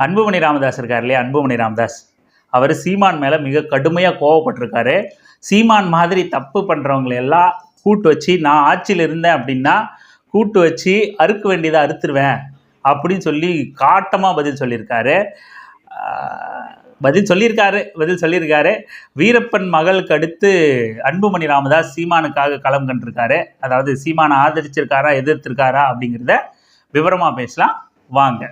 அன்புமணி ராமதாஸ் இருக்கார் இல்லையா? அன்புமணி ராமதாஸ். அவர் சீமான் மேலே மிக கடுமையாக கோவப்பட்டிருக்காரு. சீமான் மாதிரி தப்பு பண்ணுறவங்களை எல்லாம் கூட்டு வச்சு நான் ஆட்சியில் இருந்தேன் அப்படின்னா கூட்டு வச்சு அறுக்க வேண்டியதை அறுத்துருவேன் அப்படின்னு சொல்லி காட்டமாக பதில் சொல்லியிருக்காரு. பதில் சொல்லியிருக்காரு பதில் சொல்லியிருக்காரு. வீரப்பன் மகளுக்கு அடுத்து அன்புமணி ராமதாஸ் சீமானுக்காக களம் கண்டிருக்காரு. அதாவது சீமானை ஆதரிச்சிருக்காரா எதிர்த்திருக்காரா அப்படிங்கிறத விவரமாக பேசலாம். வாங்க.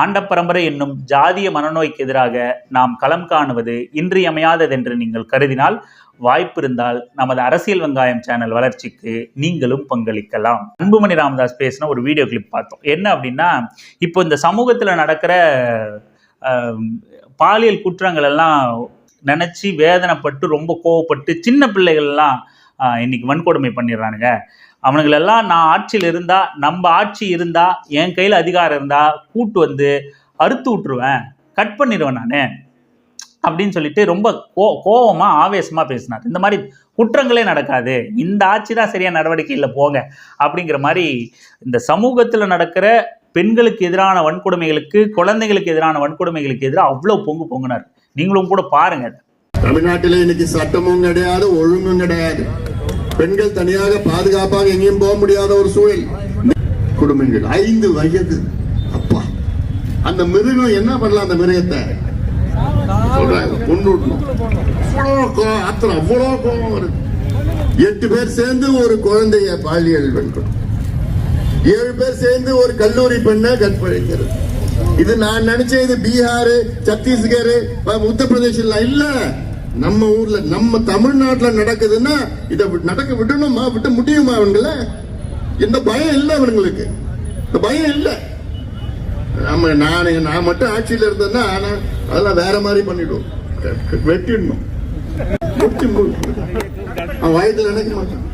ஆண்டப்பரம்பரை என்னும் ஜாதிய மனநோய்க்கு எதிராக நாம் களம் காணுவது இன்றியமையாததென்று நீங்கள் கருதினால் வாய்ப்பு இருந்தால் நமது அரசியல் வெங்காயம் சேனல் வளர்ச்சிக்கு நீங்களும் பங்களிக்கலாம். அன்புமணி ராமதாஸ் பேசின ஒரு வீடியோ கிளிப் பார்த்தோம். என்ன அப்படின்னா இப்போ இந்த சமூகத்தில் நடக்கிற பாலியல் குற்றங்கள் எல்லாம் நினச்சி வேதனைப்பட்டு ரொம்ப கோவப்பட்டு சின்ன பிள்ளைகள் எல்லாம் இன்னைக்கு வன்கொடுமை பண்ணிடுறானுங்க. அவனுங்களெல்லாம் நான் ஆட்சியில் இருந்தா நம்ம ஆட்சி இருந்தா என் கையில் அதிகாரம் இருந்தா கூட்டு வந்து அறுத்து விட்டுருவேன் கட் பண்ணிடுவேன் நான் அப்படின்னு சொல்லிட்டு ரொம்ப கோ கோபமாக ஆவேசமாக பேசினார். இந்த மாதிரி குற்றங்களே நடக்காது. இந்த ஆட்சி தான் சரியான நடவடிக்கையில் போங்க அப்படிங்கிற மாதிரி இந்த சமூகத்தில் நடக்கிற பெண்களுக்கு எதிரான வன்கொடுமைகளுக்கு குழந்தைகளுக்கு எதிரான வன்கொடுமைகளுக்கு எதிராக அவ்வளோ பொங்கு பொங்குனார். நீங்களும் கூட பாருங்க தமிழ்நாட்டில் இன்னைக்கு சட்டமும் கிடையாது ஒழுங்கும் கிடையாது. பெண்கள் தனியாக பாதுகாப்பாக எங்கேயும் போக முடியாத ஒரு சூழல். குடும்பங்கள் ஐந்து வயது. அப்பா. அந்த மிருகம் என்ன பண்ணலாம் அந்த மிருகத்தை? சொல்றாங்க கொண்டு அவ்வளோ கோ- ஆத்திரம் அவ்வளோ கோபம் வருது. எட்டு பேர் சேர்ந்து ஒரு குழந்தைய பாலியல் வன்கொடுமை ஏழு பேர் சேர்ந்து ஒரு கல்லூரி பெண்ணை கற்பழிக்கிறது இது நான் நினைச்சேன் இது பீகார் சத்தீஸ்கர் உத்தரப்பிரதேசம் இல்ல. நம்ம ஊர்ல நம்ம தமிழ்நாட்டுல நடக்குதுன்னா இதை நடக்க விடணுமா? விட்டு முடியுமா அவங்கள? இந்த பயம் இல்லை அவங்களுக்கு இந்த பயம் இல்லை. நம்ம நான் நான் மட்டும் ஆட்சியில இருந்தேன்னா நான் அதெல்லாம் வேற மாதிரி பண்ணிடுவோம். வெட்டிடணும். அவன் வயதுல நினைக்க மாட்டான்.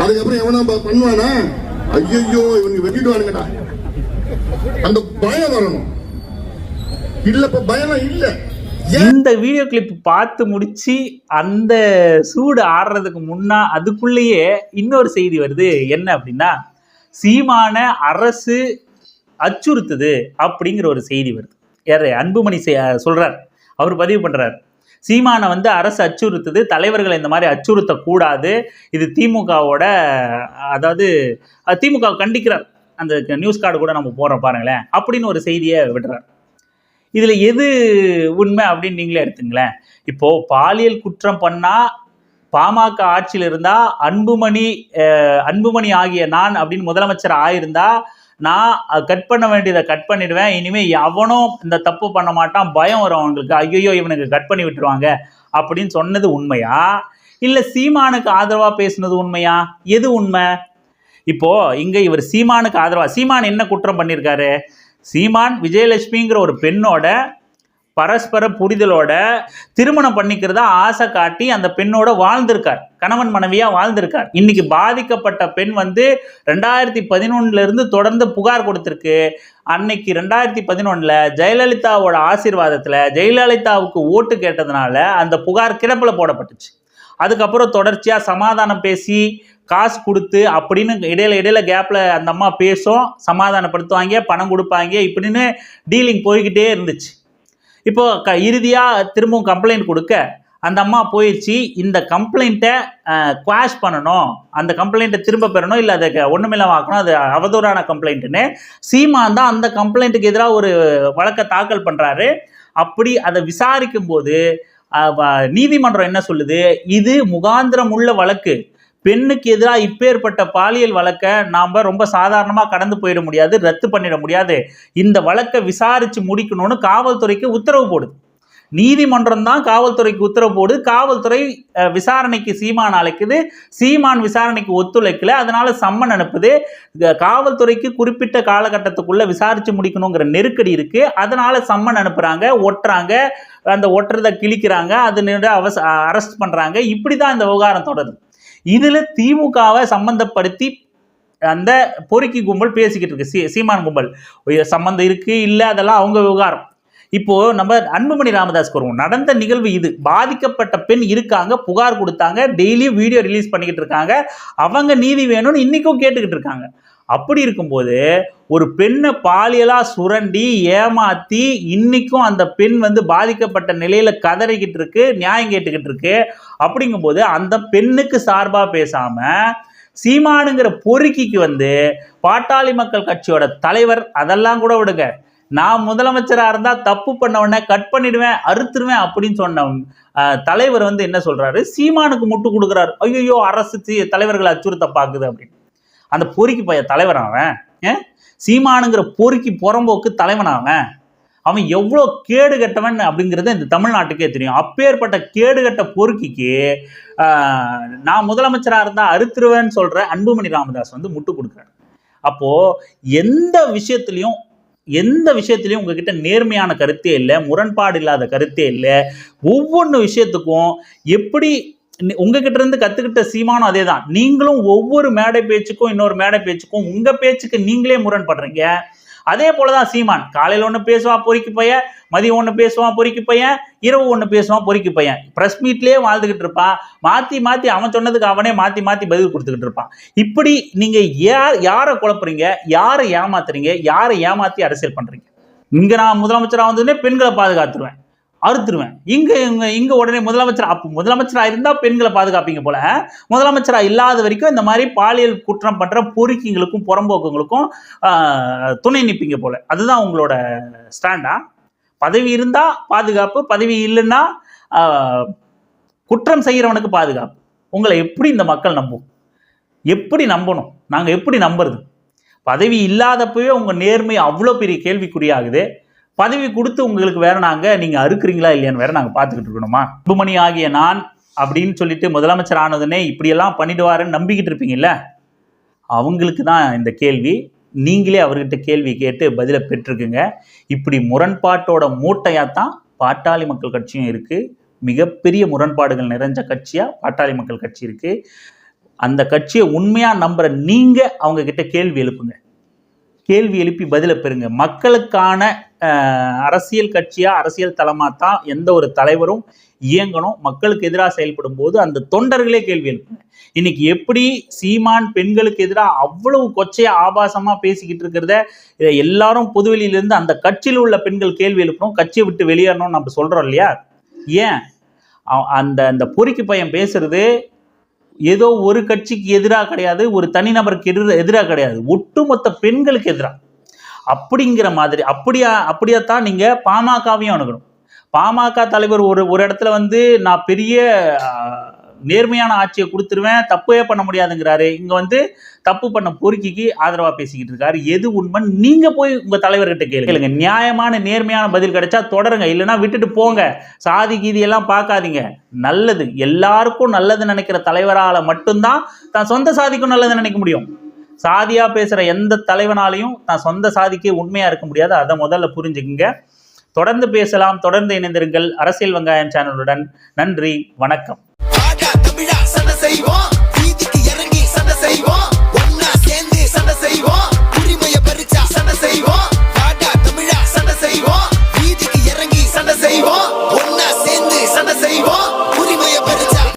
அதுக்கப்புறம் எவனா பண்ணுவானா? ஐயோ இவங்க வெட்டிடுவானுங்கடா. அந்த பயம் வரணும். இல்ல இப்ப பயம் இல்லை. இந்த வீடியோ கிளிப் பார்த்து முடிச்சு அந்த சூடு ஆடுறதுக்கு முன்னா அதுக்குள்ளேயே இன்னொரு செய்தி வருது. என்ன அப்படின்னா சீமான அரசு அச்சுறுத்துது அப்படிங்கிற ஒரு செய்தி வருது. யாரு? அன்புமணி சொல்றார். அவர் பதிவு பண்றார். சீமானை வந்து அரசு அச்சுறுத்துது தலைவர்களை இந்த மாதிரி அச்சுறுத்தக்கூடாது. இது திமுகவோட அதாவது திமுக கண்டிக்கிறார். அந்த நியூஸ் கார்டு கூட நம்ம போடுறோம் பாருங்களேன் அப்படின்னு ஒரு செய்தியை விடுறார். இதில் எது உண்மை அப்படின்னு நீங்களே எடுத்துங்களேன். இப்போது பாலியல் குற்றம் பண்ணால் பாமக ஆட்சியில் இருந்தால் அன்புமணி அன்புமணி ஆகிய நான் அப்படின்னு முதலமைச்சர் ஆயிருந்தா நான் கட் பண்ண வேண்டியதை கட் பண்ணிடுவேன். இனிமேல் எவனும் இந்த தப்பு பண்ண மாட்டான். பயம் வரும் அவங்களுக்கு. ஐயோ இவனுக்கு கட் பண்ணி விட்டுருவாங்க. அப்படின்னு சொன்னது உண்மையா? இல்லை சீமானுக்கு ஆதரவாக பேசுனது உண்மையா? எது உண்மை? இப்போ இங்கே இவர் சீமானுக்கு ஆதரவாக சீமான் என்ன குற்றம் பண்ணியிருக்காரு சீமான் விஜயலட்சுமிங்கிற ஒரு பெண்ணோட பரஸ்பர புரிதலோட திருமணம் பண்ணிக்கிறதா ஆசை காட்டி அந்த பெண்ணோட வாழ்ந்திருக்கார். கணவன் மனைவியா வாழ்ந்திருக்கார். இன்னைக்கு பாதிக்கப்பட்ட பெண் வந்து ரெண்டாயிரத்தி பதினொன்னுல இருந்து தொடர்ந்து புகார் கொடுத்திருக்கு. அன்னைக்கு ரெண்டாயிரத்தி பதினொன்றில் ஜெயலலிதாவோட ஆசீர்வாதத்தில் ஜெயலலிதாவுக்கு ஓட்டு கேட்டதுனால அந்த புகார் கிடப்பில் போடப்பட்டுச்சு. அதுக்கப்புறம் தொடர்ச்சியாக சமாதானம் பேசி காசு கொடுத்து அப்படின்னு இடையில இடையில கேப்பில் அந்த அம்மா பேசும் சமாதானப்படுத்துவாங்க பணம் கொடுப்பாங்க இப்படின்னு டீலிங் போய்கிட்டே இருந்துச்சு. இப்போ க இறுதியாக திரும்பவும் கம்ப்ளைண்ட் கொடுக்க அந்த அம்மா போயிடுச்சு. இந்த கம்ப்ளைண்ட்டை குவாஷ் பண்ணணும். அந்த கம்ப்ளைண்ட்டை திரும்ப பெறணும் இல்லை அதை ஒன்றுமில்லாம ஆக்கணும் அது அவதூறான கம்ப்ளைண்ட்டுன்னு சீமான் தான் அந்த கம்ப்ளைண்ட்டுக்கு எதிராக ஒரு வழக்கை தாக்கல் பண்ணுறாரு அப்படி அதை விசாரிக்கும் போது நீதிமன்றம் என்ன சொல்லுது? இது முகாந்திரம் உள்ள வழக்கு. பெண்ணுக்கு எதிராக இப்பேற்பட்ட பாலியல் வழக்கை நாம் ரொம்ப சாதாரணமாக கடந்து போயிட முடியாது ரத்து பண்ணிட முடியாது. இந்த வழக்கை விசாரித்து முடிக்கணும்னு காவல்துறைக்கு உத்தரவு போடுது. நீதிமன்றம் தான் காவல்துறைக்கு உத்தரவு போடுது. காவல்துறை விசாரணைக்கு சீமான் அழைக்குது. சீமான் விசாரணைக்கு ஒத்துழைக்கல. அதனால சம்மன் அனுப்புது. காவல்துறைக்கு குறிப்பிட்ட காலகட்டத்துக்குள்ள விசாரிச்சு முடிக்கணுங்கிற நெருக்கடி இருக்கு. அதனால சம்மன் அனுப்புறாங்க. ஒட்டுறாங்க. அந்த ஒட்டுறதை கிழிக்கிறாங்க. அது அவச அரெஸ்ட் பண்ணுறாங்க இப்படி தான் இந்த விவகாரம் தொடருது. இதுல திமுகவை சம்பந்தப்படுத்தி அந்த பொறுக்கி கும்பல் பேசிக்கிட்டு இருக்கு. சீ சீமான் கும்பல். சம்மந்தம் சம்பந்தம் இருக்கு இல்லை அதெல்லாம் அவங்க விவகாரம். இப்போ நம்ம அன்புமணி ராமதாஸ் வருவோம் நடந்த நிகழ்வு இது. பாதிக்கப்பட்ட பெண் இருக்காங்க புகார் கொடுத்தாங்க டெய்லியும் வீடியோ ரிலீஸ் பண்ணிக்கிட்டு இருக்காங்க. அவங்க நீதி வேணும்னு இன்னைக்கும் கேட்டுக்கிட்டு இருக்காங்க. அப்படி இருக்கும்போது ஒரு பெண்ணை பாலியலாக சுரண்டி ஏமாத்தி இன்றைக்கும் அந்த பெண் வந்து பாதிக்கப்பட்ட நிலையில் கதறிக்கிட்டு இருக்கு நியாயம் கேட்டுக்கிட்டு இருக்கு. அப்படிங்கும்போது அந்த பெண்ணுக்கு சார்பாக பேசாமல் சீமானுங்கிற பொறுக்கிக்கு வந்து பாட்டாளி மக்கள் கட்சியோட தலைவர் அதெல்லாம் கூட விடுங்க. நான் முதலமைச்சராக இருந்தால் தப்பு பண்ண உடனே கட் பண்ணிடுவேன் அறுத்துருவேன் அப்படின்னு சொன்ன தலைவர் வந்து என்ன சொல்கிறாரு சீமானுக்கு முட்டு கொடுக்குறாரு. ஐயோ அரசு சி- தலைவர்களை அச்சுறுத்த பார்க்குது அப்படின்னு. அந்த பொறுக்கி பைய தலைவன் அவன். சீமானுங்கிற பொறுக்கி புறம்போக்கு தலைவன் அவன். அவன் எவ்வளோ கேடு கெட்டவன் அப்படிங்கிறது இந்த தமிழ்நாட்டுக்கே தெரியும். அப்பேற்பட்ட கேடு கெட்ட பொறுக்கிக்கு நான் முதலமைச்சராக இருந்தால் அறுத்துருவேன்னு சொல்கிற அன்புமணி ராமதாஸ் வந்து முட்டு கொடுக்குறாரு. அப்போ எந்த விஷயத்துலையும் எந்த விஷயத்துலையும் உங்ககிட்ட நேர்மையான கருத்தே இல்லை முரண்பாடு இல்லாத கருத்தே இல்லை. ஒவ்வொன்று விஷயத்துக்கும் எப்படி உங்ககிட்ட இருந்து கத்துக்கிட்ட சீமானும் அதே தான் நீங்களும் ஒவ்வொரு மேடை பேச்சுக்கும் இன்னொரு மேடை பேச்சுக்கும் உங்க பேச்சுக்கு நீங்களே முரண்படுறீங்க. அதே போலதான் சீமான். காலையில ஒன்று பேசுவான் பொறிக்கு பையன் மதியம் ஒன்று பேசுவான் பொறிக்கு பையன் இரவு ஒன்று பேசுவான் பொறிக்கு பையன் ப்ரெஸ் மீட்லேயே வாழ்ந்துகிட்டு இருப்பான் மாற்றி மாற்றி அவன் சொன்னதுக்கு அவனே மாற்றி மாற்றி பதில் கொடுத்துக்கிட்டு இருப்பான் இப்படி நீங்கள் யார் யாரை குழப்புறீங்க? யாரை ஏமாத்துறீங்க? யாரை ஏமாற்றி அரசியல் பண்ணுறீங்க இங்கே நான் முதலமைச்சராக வந்ததுன்னே பெண்களை பாதுகாத்துருவேன். அறுத்துருவேன். இங்க இங்க இங்க உடனே முதலமைச்சர் அப்போ முதலமைச்சரா இருந்தா பெண்களை பாதுகாப்பீங்க போல முதலமைச்சரா இல்லாத வரைக்கும் இந்த மாதிரி பாலியல் குற்றம் பண்ற பொறுக்கிங்களுக்கும் புறம்போக்குங்களுக்கும் துணை நிற்பீங்க போல. அதுதான் உங்களோட ஸ்டாண்டா? பதவி இருந்தா பாதுகாப்பு பதவி இல்லைன்னா குற்றம் செய்கிறவனுக்கு பாதுகாப்பு. உங்களை எப்படி இந்த மக்கள் நம்பும்? எப்படி நம்பணும்? நாங்கள் எப்படி நம்புறது? பதவி இல்லாதப்பவே உங்கள் நேர்மை அவ்வளோ பெரிய கேள்விக்குறியாகுது. பதவி கொடுத்து உங்களுக்கு வேற நாங்கள் நீங்கள் அறுக்குறீங்களா இல்லையான்னு வேற நாங்கள் பார்த்துக்கிட்டு இருக்கணுமா? அன்புமணி ஆகிய நான் அப்படின்னு சொல்லிட்டு முதலமைச்சர் ஆனதுனே இப்படியெல்லாம் பண்ணிடுவாருன்னு நம்பிக்கிட்டு இருப்பீங்கல்ல? அவங்களுக்கு தான் இந்த கேள்வி. நீங்களே அவர்கிட்ட கேள்வி கேட்டு பதிலை பெற்றிருக்குங்க இப்படி முரண்பாட்டோட மூட்டையாக தான் பாட்டாளி மக்கள் கட்சியும் இருக்குது மிகப்பெரிய முரண்பாடுகள் நிறைஞ்ச கட்சியாக பாட்டாளி மக்கள் கட்சி இருக்குது அந்த கட்சியை உண்மையாக நம்புற நீங்கள் அவங்க கிட்ட கேள்வி எழுப்புங்க. கேள்வி எழுப்பி பதிலை பெறுங்க. மக்களுக்கான அரசியல் கட்சியா அரசியல் தளமா தான் எந்த ஒரு தலைவரும் இயங்கணும். மக்களுக்கு எதிராக செயல்படும் போது அந்த தொண்டர்களே கேள்வி எழுப்புங்க. இன்னைக்கு எப்படி சீமான் பெண்களுக்கு எதிராக அவ்வளவு கொச்சையா ஆபாசமா பேசிக்கிட்டு இருக்கிறத இதை எல்லாரும் பொதுவெளியிலிருந்து அந்த கட்சியில் உள்ள பெண்கள் கேள்வி எழுப்பணும். கட்சியை விட்டு வெளியேறணும்னு நம்ம சொல்றோம் இல்லையா? ஏன்? அவ- அந்த அந்த பொறிக்கு பையன் பேசுறது ஏதோ ஒரு கட்சிக்கு எதிராக கிடையாது ஒரு தனிநபருக்கு எதிர எதிராக கிடையாது. ஒட்டுமொத்த பெண்களுக்கு எதிராக அப்படிங்கிற மாதிரி அப்படியா அப்படியாத்தான் நீங்கள் பாமகவையும் அணுகணும். பாமக தலைவர் ஒரு ஒரு இடத்துல வந்து நான் பெரிய நேர்மையான ஆட்சியை கொடுத்துருவேன் தப்பே பண்ண முடியாதுங்கிறாரு. இங்க வந்து தப்பு பண்ண பொறுக்கிக்கு ஆதரவா பேசிக்கிட்டு இருக்காரு. எது உண்மை நீங்க போய் உங்க தலைவர்கிட்ட கேளுங்க. நியாயமான நேர்மையான பதில் கிடைச்சா தொடருங்க. இல்லைன்னா விட்டுட்டு போங்க. சாதி கீதி எல்லாம் பார்க்காதீங்க. நல்லது. எல்லாருக்கும் நல்லது நினைக்கிற தலைவரால மட்டும்தான் தான் சொந்த சாதிக்கும் நல்லது நினைக்க முடியும். சாதியா பேசுற எந்த தலைவனாலையும் தான் சொந்த சாதிக்கே உண்மையா இருக்க முடியாது. அதை முதல்ல புரிஞ்சுக்குங்க. தொடர்ந்து பேசலாம். தொடர்ந்து இணைந்திருங்கள். அரசியல் வெங்காயம் சேனலுடன் நன்றி. வணக்கம். they want.